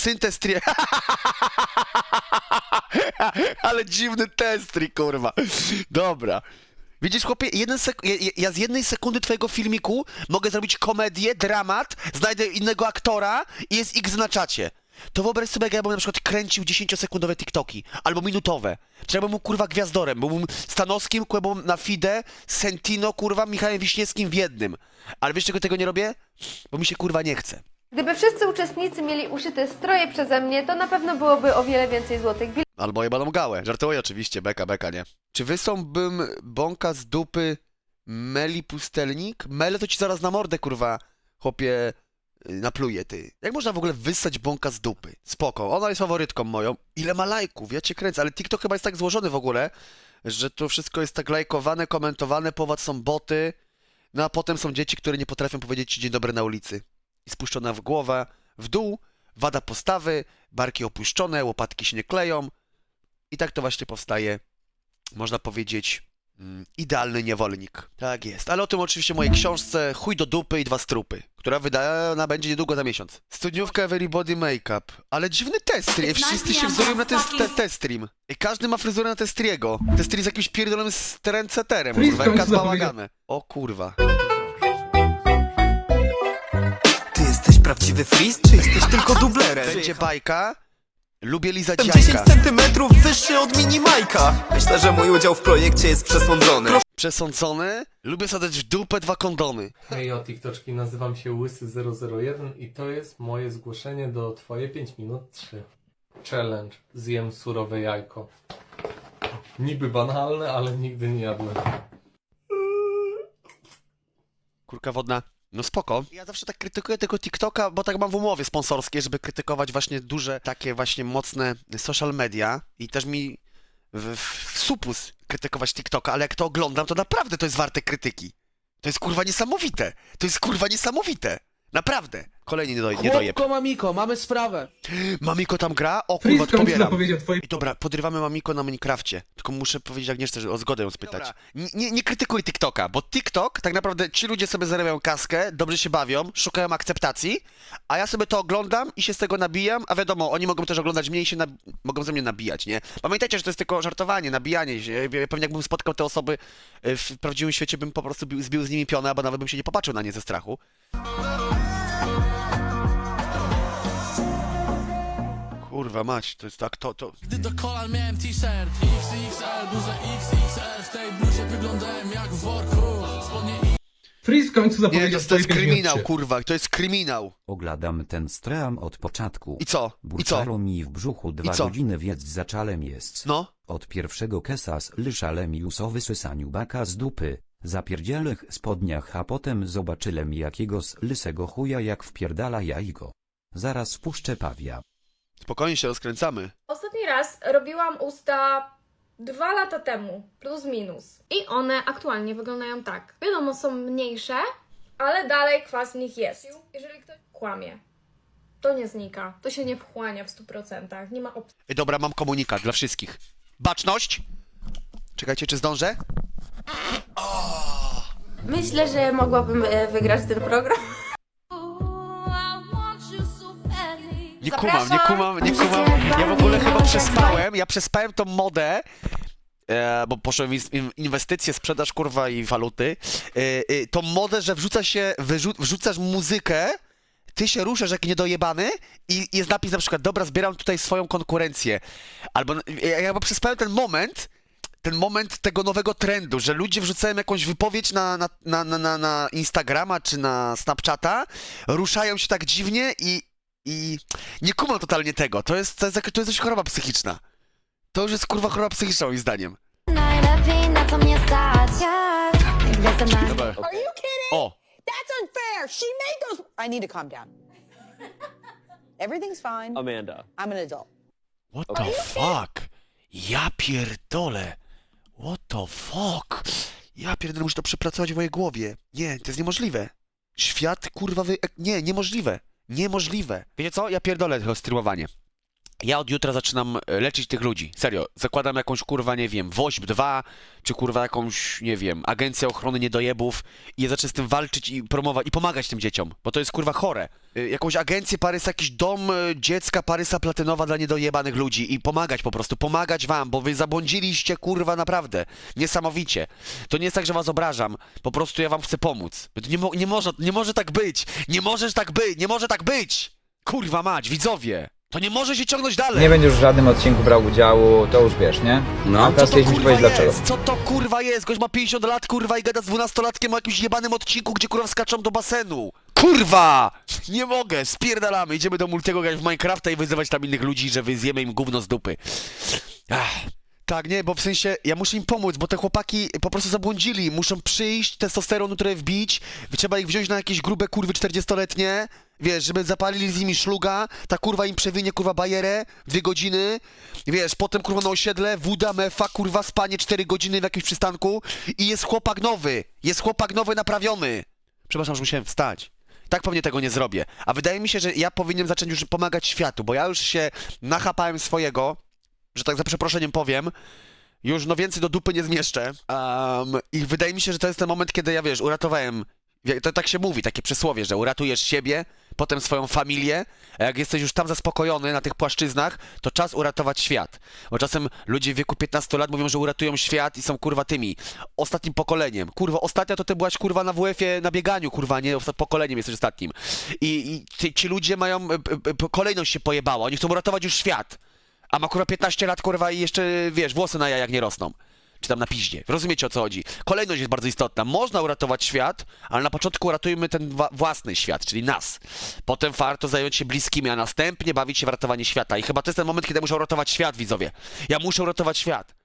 Syntestri... Ale dziwny testri, kurwa. Dobra. Widzisz, chłopie, jeden sek- ja- ja- z jednej sekundy twojego filmiku mogę zrobić komedię, dramat, znajdę innego aktora i jest X na czacie. To wyobraź sobie, jak ja bym na przykład kręcił 10-sekundowe TikToki, albo minutowe. Bym był, kurwa, gwiazdorem, byłbym Stanowskim, kurwa, na Fide, Sentino, kurwa, Michałem Wiśniewskim w jednym. Ale wiesz, czego tego nie robię? Bo mi się, kurwa, nie chce. Gdyby wszyscy uczestnicy mieli uszyte stroje przeze mnie, to na pewno byłoby o wiele więcej złotych Albo jebaną gałę. Żartuję oczywiście, beka, beka, nie? Czy wysłałbym bąka z dupy Meli Pustelnik? Mele to ci zaraz na mordę, kurwa, chłopie, y, napluje, ty. Jak można w ogóle wyssać bąka z dupy? Spoko, ona jest faworytką moją. Ile ma lajków? Ja cię kręcę, ale TikTok chyba jest tak złożony w ogóle, że to wszystko jest tak lajkowane, komentowane, połowacz są boty, no a potem są dzieci, które nie potrafią powiedzieć ci dzień dobry na ulicy. I spuszczona w głowę, w dół, wada postawy, barki opuszczone, łopatki się nie kleją, i tak to właśnie powstaje, można powiedzieć, mm, idealny niewolnik. Tak jest. Ale o tym oczywiście w mojej książce Chuj do dupy i dwa strupy, która wydana będzie niedługo za miesiąc. Studniówka Everybody Makeup. Ale dziwny testry. Wszyscy się wzorują na ten te, testream. I każdy ma fryzurę na testriego. Testri z jakimś pierdolonym trendseterem, kurwa, jak bałagane. O kurwa. Prawdziwy freeze, czy jesteś tylko dublerem? Będzie bajka. Lubię lizać Jestem 10 jajka. centymetrów wyższy od mini Majka. Myślę, że mój udział w projekcie jest przesądzony. Przesądzony. Lubię sadać w dupę dwa kondomy. Hej, o TikToczki, nazywam się Łysy001 i to jest moje zgłoszenie do Twoje 5 minut 3. Challenge. Zjem surowe jajko. Niby banalne, ale nigdy nie jadłem. Kurka wodna. No spoko. Ja zawsze tak krytykuję tego TikToka, bo tak mam w umowie sponsorskiej, żeby krytykować właśnie duże, takie właśnie mocne social media i też mi w, w supus krytykować TikToka, ale jak to oglądam, to naprawdę to jest warte krytyki. To jest kurwa niesamowite. To jest kurwa niesamowite. Naprawdę. Kolejny nie, doj- nie dojeb. Chłopko, mamiko, mamy sprawę. Mamiko tam gra? O kurwa, Frisko to mi pobieram. zapowiedział twoje... I dobra, podrywamy Mamiko na Minecrafcie. Tylko muszę powiedzieć Agnieszce, że o zgodę ją spytać. Nie, nie, nie krytykuj TikToka, bo TikTok, tak naprawdę ci ludzie sobie zarabiają kaskę, dobrze się bawią, szukają akceptacji, a ja sobie to oglądam i się z tego nabijam, a wiadomo, oni mogą też oglądać mnie i się nab- mogą ze mnie nabijać, nie? Pamiętajcie, że to jest tylko żartowanie, nabijanie się. Ja Pewnie jakbym spotkał te osoby y, w prawdziwym świecie, bym po prostu bił, zbił z nimi pionę, albo nawet bym się nie popatrzył na nie ze strachu. Kurwa mać, to jest tak, to, to... Gdy do kolan miałem t-shirt XXL, bluza XXL W tej bluzie wyglądałem jak w worku Spodnie Freeze w końcu Nie, zapowiedział to, to twoje jest 5 minut kryminał, trzy. kurwa, to jest kryminał. Oglądam ten stream od początku. I co? I co? Burczało mi w brzuchu dwa co? godziny wiedz zaczalem jest. No? Od pierwszego kesa z lyszalem już o wysysaniu baka z dupy, zapierdzielych spodniach a potem zobaczyłem jakiego z lysego chuja jak wpierdala jajko. Zaraz puszczę pawia. Spokojnie się rozkręcamy. Ostatni raz robiłam usta dwa lata temu, plus minus. I one aktualnie wyglądają tak. Wiadomo, są mniejsze, ale dalej kwas w nich jest. Jeżeli ktoś kłamie, to nie znika. To się nie wchłania w 100%. Nie ma opcji. Ej, dobra, mam komunikat dla wszystkich. Baczność! Czekajcie, czy zdążę? Myślę, że mogłabym e, wygrać ten program. Nie kumam, nie kumam, nie kumam. Ja w ogóle chyba przespałem, ja przespałem tą modę, e, bo poszłem w ins- in- inwestycje, sprzedaż kurwa i waluty. E, e, tą modę, że wrzuca się, wyrzu, wrzucasz muzykę, ty się ruszasz jak niedojebany i jest napis na przykład, dobra, zbieram tutaj swoją konkurencję. Albo ja ja chyba przespałem ten moment, ten moment tego nowego trendu, że ludzie wrzucają jakąś wypowiedź na, na, na, na, na Instagrama czy na Snapchata, ruszają się tak dziwnie i, i nie kumam totalnie tego. To jest, to jest, to jest choroba psychiczna. To już jest kurwa choroba psychiczna moim zdaniem. Najlepiej na to mnie stać Gwiazda na Dobra. Are you kidding? O! That's unfair. She made those. I need to calm down. Everything's fine. Amanda. I'm an adult. What the fuck? Ja pierdolę. What the fuck? Ja pierdolę, muszę to przepracować w mojej głowie. Nie, to jest niemożliwe. Świat kurwa wy... Nie, niemożliwe. Niemożliwe. Wiecie co? Ja pierdolę to streamowanie. Ja od jutra zaczynam e, leczyć tych ludzi. Serio. Zakładam jakąś kurwa, nie wiem, WOŚP 2, czy kurwa jakąś, nie wiem, Agencja Ochrony Niedojebów i ja zacznę z tym walczyć i promować i pomagać tym dzieciom, bo to jest kurwa chore. Y, Jakąś agencję Parysa, jakiś dom y, dziecka Parysa Platynowa dla niedojebanych ludzi i pomagać po prostu, pomagać wam, bo wy zabłądziliście kurwa naprawdę. Niesamowicie. To nie jest tak, że was obrażam, po prostu ja wam chcę pomóc. Nie, mo- nie, może, nie może tak być. Nie możesz tak być, nie może tak być. Kurwa mać, widzowie. To nie może się ciągnąć dalej. Nie będziesz w żadnym odcinku brał udziału, to już wiesz, nie? No. A Co teraz to chcieliśmy ci kurwa powiedzieć dlaczego. jest? Co to kurwa jest? Gość ma 50 lat kurwa i gada z 12-latkiem o jakimś jebanym odcinku, gdzie kurwa skaczą do basenu. Kurwa! Nie mogę, spierdalamy, idziemy do Multiego grać w Minecrafta i wyzywać tam innych ludzi, że wyzjemy im gówno z dupy. Ach. Tak, nie, bo w sensie ja muszę im pomóc, bo te chłopaki po prostu zabłądzili, muszą przyjść, testosteron które wbić, trzeba ich wziąć na jakieś grube kurwy 40-letnie, wiesz, żeby zapalili z nimi szluga, ta kurwa im przewinie kurwa bajerę, dwie godziny, wiesz, potem kurwa na osiedle, wuda, mefa, kurwa spanie 4 godziny w jakimś przystanku i jest chłopak nowy, jest chłopak nowy naprawiony. Przepraszam, że musiałem wstać. Tak pewnie tego nie zrobię. A wydaje mi się, że ja powinienem zacząć już pomagać światu, bo ja już się nachapałem swojego, że tak za przeproszeniem powiem, już no więcej do dupy nie zmieszczę. Um, I wydaje mi się, że to jest ten moment, kiedy ja wiesz, uratowałem. To tak się mówi, takie przysłowie, że uratujesz siebie, potem swoją familię, a jak jesteś już tam zaspokojony na tych płaszczyznach, to czas uratować świat. Bo czasem ludzie w wieku 15 lat mówią, że uratują świat i są kurwa tymi ostatnim pokoleniem. Kurwa, ostatnia to ty byłaś kurwa na WF-ie na bieganiu, kurwa, nie pokoleniem jesteś ostatnim. I, i ci, ci ludzie mają, kolejność się pojebała, oni chcą uratować już świat. A ma kurwa 15 lat, kurwa, i jeszcze, wiesz, włosy na jajach nie rosną. Czy tam na piździe. Rozumiecie o co chodzi? Kolejność jest bardzo istotna. Można uratować świat, ale na początku uratujmy ten własny świat, czyli nas. Potem warto zająć się bliskimi, a następnie bawić się w ratowanie świata. I chyba to jest ten moment, kiedy muszę uratować świat, widzowie. Ja muszę uratować świat.